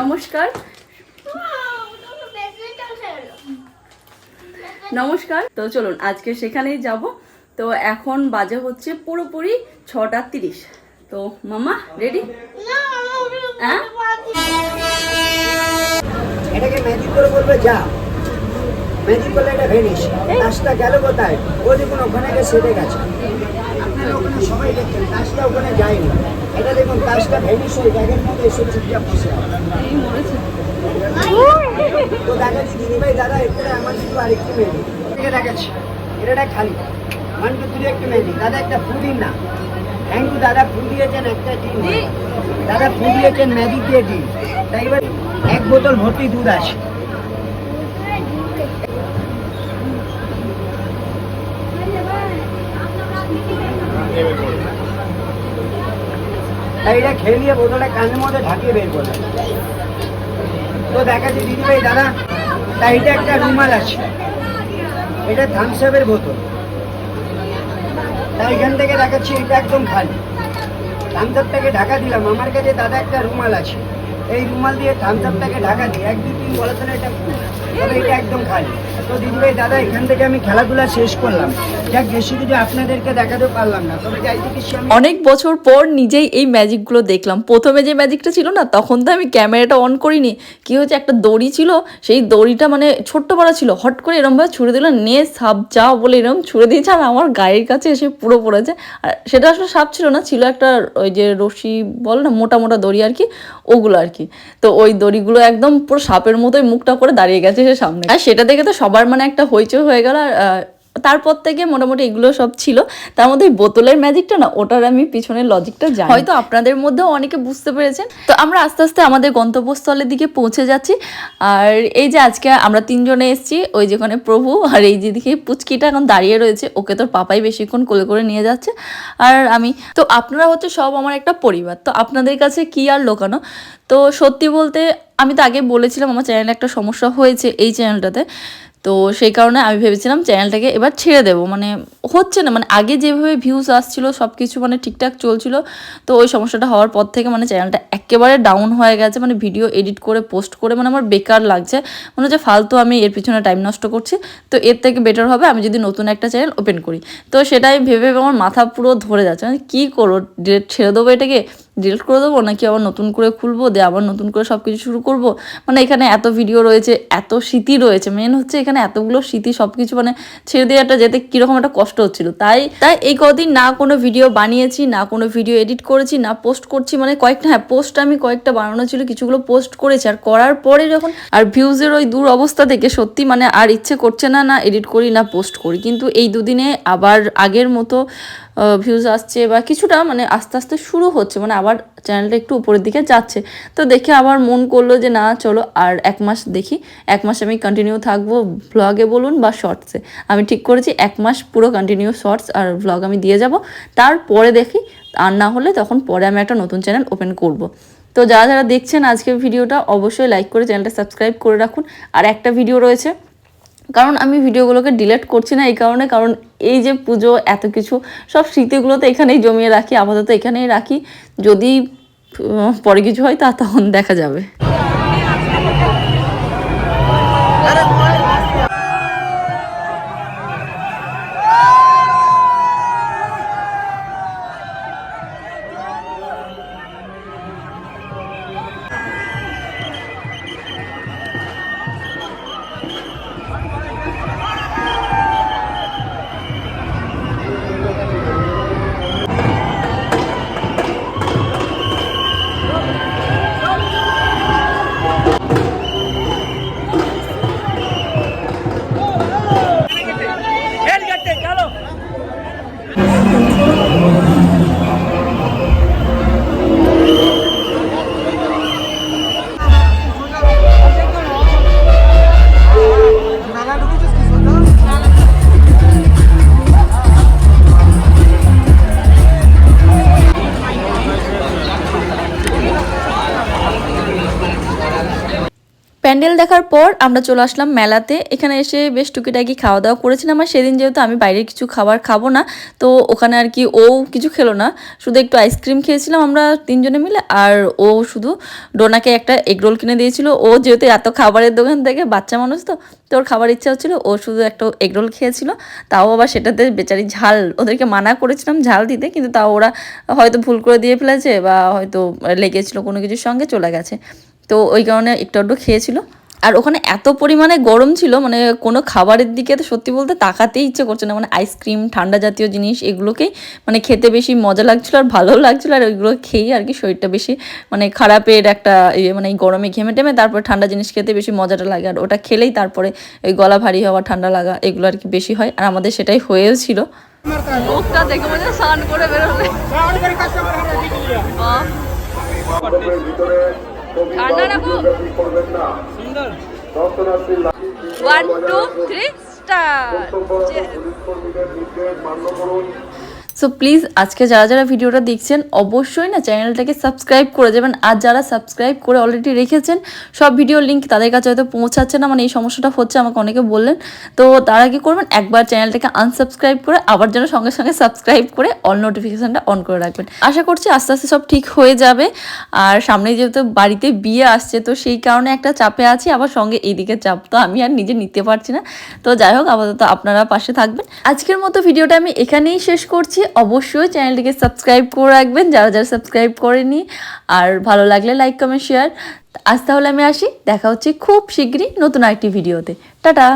নমস্কার। নমস্কার। তো চলুন আজকে সেখানেই যাব। তো এখন বাজে হচ্ছে পুরোপুরি ছটা তিরিশ। তো মামা রেডি হ্যাঁ? এটাকে ম্যাজিক করে বলবে যা। ম্যাজিক করলে এটা ভেনিস কাজটা গেল কোথায়? ও দেখুন ওখানে গেছে। আপনারা সবাই কাজটা ওখানে যায়নি। এটা দেখুন কাজটা ভেনিস হয়ে ব্যাগের মধ্যে এসে চুপচাপ বসে তো দেখাচ্ছি দিদিভাই দাদা এখানে আমার কিন্তু আরেকটি ম্যাজিক এটাকে দেখাচ্ছি এটা খালি। ওয়ান টু থ্রি একটু ম্যাজিক দাদা একটা ফু দিন না। থ্যাংক ইউ দাদা ফু দিয়েছেন একটা ডিম দাদা ফু দিয়েছেন ম্যাজিক দিয়ে ডিম তাই এবার এক বোতল ভর্তি দুধ আছে। এটা খেয়ে নিয়ে বোতলটা কানের মধ্যে ঢাকিয়ে বের করবে তো দেখাচ্ছি দিদিভাই দাদা তাই এটা একটা রুমাল আছে। এটা থামসাপের বোতল। তাই এখান থেকে দেখাচ্ছি, এটা একদম খালি। থামসাপটাকে ঢাকা দিলাম। আমার কাছে দাদা একটা রুমাল আছে। এই রুমাল দিয়ে থামসাপটাকে ঢাকা দিই এক, দুই, তিন বলা তাহলে এটা। তবে এটা একদম খালি। তো দাদা এখান থেকে আমি খেলাধুলা শেষ করলাম। যাক, বেশি কিছু আপনাদেরকে দেখাতে পারলাম না। তবে অনেক বছর পর নিজেই এই ম্যাজিকগুলো দেখলাম। প্রথমে যে ম্যাজিকটা ছিল না, তখন তো আমি ক্যামেরাটা অন করিনি। কি হয়েছে, একটা দড়ি ছিল, সেই দড়িটা মানে ছোট্ট পাড়া ছিল। হট করে এরমভাবে ছুড়ে দিল নে সাপ যাও বলে এরম ছুড়ে দিয়েছে, আর আমার গায়ের কাছে এসে পুরো পড়েছে। আর সেটা আসলে সাপ ছিল না, ছিল একটা ওই যে রশি বল না, মোটা মোটা দড়ি আর কি, ওগুলো আর কি। তো ওই দড়িগুলো একদম পুরো সাপের মতোই মুখটা করে দাঁড়িয়ে গেছে। সে সামনে। আর সেটা দেখে তো সবার মানে একটা হইচই হয়ে গেল। আর তারপর থেকে মোটামুটি এগুলো সব ছিল। তার মধ্যে বোতলের ম্যাজিকটা না, ওটার আমি পিছনের লজিকটা জানি। হয়তো আপনাদের মধ্যেও অনেকে বুঝতে পেরেছেন। তো আমরা আস্তে আস্তে আমাদের গন্তব্যস্থলের দিকে পৌঁছে যাচ্ছি। আর এই যে আজকে আমরা তিনজনে এসেছি, ওই যেখানে প্রভু আর এই যেদিকে পুচকিটা এখন দাঁড়িয়ে রয়েছে। ওকে তোর পাপাই বেশিক্ষণ কোলে করে নিয়ে যাচ্ছে। আর আমি, তো আপনারা হচ্ছে সব আমার একটা পরিবার। তো আপনাদের কাছে কি আর লোকানো? তো সত্যি বলতে আমি তো আগে বলেছিলাম আমার চ্যানেলে একটা সমস্যা হয়েছে এই চ্যানেলটাতে। তো সেই কারণে আমি ভেবেছিলাম চ্যানেলটাকে এবার ছেড়ে দেবো। মানে হচ্ছে না মানে আগে যেভাবে ভিউজ আসছিল সব কিছু মানে ঠিকঠাক চলছিল, তো ওই সমস্যাটা হওয়ার পর থেকে মানে চ্যানেলটা একেবারে ডাউন হয়ে গেছে। মানে ভিডিও এডিট করে পোস্ট করে মানে আমার বেকার লাগছে। মনে হচ্ছে ফালতু আমি এর পিছনে টাইম নষ্ট করছি। তো এর থেকে বেটার হবে আমি যদি নতুন একটা চ্যানেল ওপেন করি। তো সেটাই ভেবে আমার মাথা পুরো ধরে যাচ্ছে। মানে কী করব? ডিলেট ছেড়ে দেবো এটাকে? ডিলিট করে দেবো নাকি আবার নতুন করে খুলবো, দিয়ে আবার নতুন করে সব কিছু শুরু করব? মানে এখানে এত ভিডিও রয়েছে, এত স্মৃতি রয়েছে মেন হচ্ছে এখানে এতগুলো স্মৃতি সব কিছু মানে ছেড়ে দেওয়াটা যেতে কীরকম একটা কষ্ট হচ্ছিল। তাই তাই এই কদিন না কোনো ভিডিও বানিয়েছি, না কোনো ভিডিও এডিট করেছি, না পোস্ট করছি মানে কয়েকটা হ্যাঁ পোস্ট আমি কয়েকটা বানানো ছিল, কিছুগুলো পোস্ট করেছি, আর করার পরে যখন আর ভিউজের ওই দূর অবস্থা থেকে সত্যি মানে আর ইচ্ছে করছে না না এডিট করি, না পোস্ট করি। কিন্তু এই দুদিনে আবার আগের মতো ভিউজ আসছে বা কিছুটা মানে আস্তে আস্তে শুরু হচ্ছে মানে আবার চ্যানেলটা একটু উপরের দিকে যাচ্ছে। তো দেখে আবার মন করল যে না, চলো আর এক মাস দেখি, এক মাস আমি কন্টিনিউ থাকব ব্লগে বলুন বা শর্টসে আমি ঠিক করেছি, এক মাস পুরো কন্টিনিউ শর্টস আর ব্লগ আমি দিয়ে যাব। তারপরে দেখি, আর না হলে তখন পরে আমি একটা নতুন চ্যানেল ওপেন করব। তো যারা যারা দেখছেন আজকের ভিডিওটা অবশ্যই লাইক করে চ্যানেলটা সাবস্ক্রাইব করে রাখুন। আর একটা ভিডিও রয়েছে কারণ আমি ভিডিওগুলোকে ডিলেট করছি না এই কারণে, কারণ এই যে পুজো, এত কিছু, সব স্মৃতিগুলো তো এখানেই জমিয়ে রাখি, আপাতত এখানেই রাখি। যদি পরে কিছু হয় তা তখন দেখা যাবে। প্যান্ডেল দেখার পর আমরা চলে আসলাম মেলাতে। এখানে এসে বেশ টুকিটাকি খাওয়া দাওয়া করেছিলাম আর সেদিন যেহেতু আমি বাইরে কিছু খাবার খাব না, তো ওখানে আর কি ও কিছু খেলো না। শুধু একটু আইসক্রিম খেয়েছিলাম আমরা তিনজনে মিলে আর ও শুধু ডোনাকে একটা এগরোল কিনে দিয়েছিল। ও যেহেতু এত খাবারের দোকান থেকে বাচ্চা মানুষ তো তোর খাবার ইচ্ছা হচ্ছিল, ও শুধু একটা এগরোল খেয়েছিল। তাও আবার সেটাতে বেচারি ঝাল, ওদেরকে মানা করেছিলাম ঝাল দিতে, কিন্তু তাও ওরা হয়তো ভুল করে দিয়ে ফেলেছে বা হয়তো লেগেছিল কোনো কিছুর সঙ্গে, চলে গেছে। তো ওই কারণে একটু একটু খেয়েছিল। আর ওখানে এত পরিমাণে গরম ছিল মানে কোনো খাবারের দিকে তো সত্যি বলতে তাকাতেই ইচ্ছে করছে না। মানে আইসক্রিম ঠান্ডা জাতীয় জিনিস এগুলোকেই মানে খেতে বেশি মজা লাগছিল আর ভালোও লাগছিল। আর ওইগুলো খেয়েই আর কি শরীরটা বেশি মানে খারাপের একটা ইয়ে মানে এই গরমে ঘেমে টেমে তারপর ঠান্ডা জিনিস খেতে বেশি মজাটা লাগে। আর ওটা খেলেই তারপরে ওই গলা ভারী হওয়া ঠান্ডা লাগা এগুলো আর কি বেশি হয়। আর আমাদের সেটাই হয়েও ছিল। দেখে মনে স্নান করে বেরোলে ঠান্ডা রাখো। One two three start so please আজকে যারা যারা ভিডিওটা দেখছেন, অবশ্যই না চ্যানেলটাকে সাবস্ক্রাইব করে যাবেন আর যারা সাবস্ক্রাইব করে অলরেডি রেখেছেন, সব ভিডিও লিঙ্ক তাদের কাছে হয়তো পৌঁছাচ্ছে না মানে এই সমস্যাটা হচ্ছে, আমাকে অনেকে বললেন। তো তারা কি করবেন, একবার চ্যানেলটাকে আনসাবস্ক্রাইব করে, আবার যেন সঙ্গে সঙ্গে সাবস্ক্রাইব করে অল নোটিফিকেশানটা অন করে রাখবেন। আশা করছি আস্তে আস্তে সব ঠিক হয়ে যাবে। আর সামনে যেহেতু বাড়িতে বিয়ে আসছে, তো সেই কারণে একটা চাপে আছি, আবার সঙ্গে এইদিকে চাপ তো আমি আর নিজে নিতে পারছি না। তো যাই হোক, আপাতত আপনারা পাশে থাকবেন। আজকের মতো ভিডিওটা আমি এখানেই শেষ করছি। অবশ্যই চ্যানেলটিকে সাবস্ক্রাইব করে রাখবেন, যারা যারা সাবস্ক্রাইব করেনি। আর ভালো লাগলে লাইক কমেন্ট শেয়ার আজ তাহলে আমি আসি, দেখা হচ্ছে খুব শীঘ্রই নতুন আরেকটি ভিডিওতে। টাটা!